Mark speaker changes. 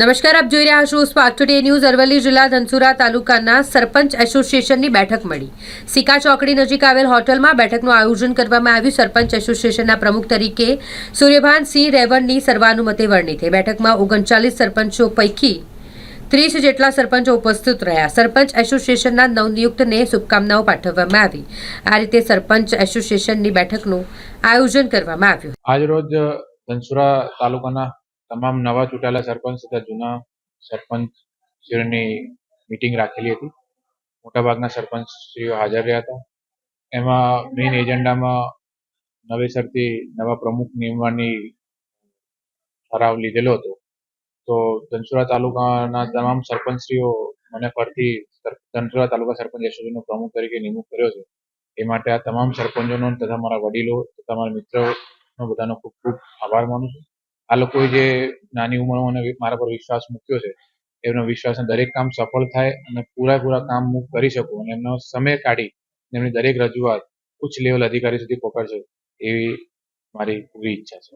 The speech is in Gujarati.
Speaker 1: નમસ્કાર, આપ જોઈ રહ્યા છો સ્પાર્ક ટુડે ન્યૂઝ અરવલ્લી જિલ્લા ધનસુરા તાલુકાના સરપંચ એસોસિએશનની બેઠક મળી. સિકા ચોકડી નજીક આવેલ હોટલમાં બેઠકનું આયોજન કરવામાં આવ્યું. સરપંચ એસોસિએશનના પ્રમુખ તરીકે સૂર્યભાનસિંહ રેવણની સર્વાનુમતે વરણી થઈ. બેઠકમાં ઓગણચાલીસ સરપંચો પૈકી ત્રીસ જેટલા સરપંચો ઉપસ્થિત રહ્યા. સરપંચ એસોસિએશનના નવનિયુક્તને શુભકામનાઓ પાઠવવામાં આવી. આ રીતે સરપંચ એસોસિએશનની બેઠકનું આયોજન કરવામાં આવ્યું.
Speaker 2: આજરોજ ધનસુરા તાલુકાના તમામ નવા ચૂંટાયેલા સરપંચ તથા જૂના સરપંચ શ્રીઓની મિટિંગ રાખેલી હતી. મોટાભાગના સરપંચ શ્રીઓ હાજર રહ્યા હતા. એમાં મેઇન એજન્ડામાં નવેસરથી નવા પ્રમુખ નિમવાની ઠરાવ લીધેલો હતો. તો ધનસુરા તાલુકાના તમામ સરપંચશ્રીઓ મને ફરતી ધનસુરા તાલુકા સરપંચ એસોસિએશનનો પ્રમુખ તરીકે નિમણૂક કર્યો છે. એ માટે આ તમામ સરપંચોનો તથા મારા વડીલો તથા મારા મિત્રોનો બધાનો ખૂબ ખૂબ આભાર માનું છું. આ લોકોએ જે નાની ઉંમરમાં મારા પર વિશ્વાસ મૂક્યો છે, એમનો વિશ્વાસ દરેક કામ સફળ થાય અને પૂરા કામ હું કરી શકું અને એમનો સમય કાઢી એમની દરેક રજૂઆત ઉચ્ચ લેવલ અધિકારી સુધી પહોંચાડશે એવી મારી પૂરી ઈચ્છા છે.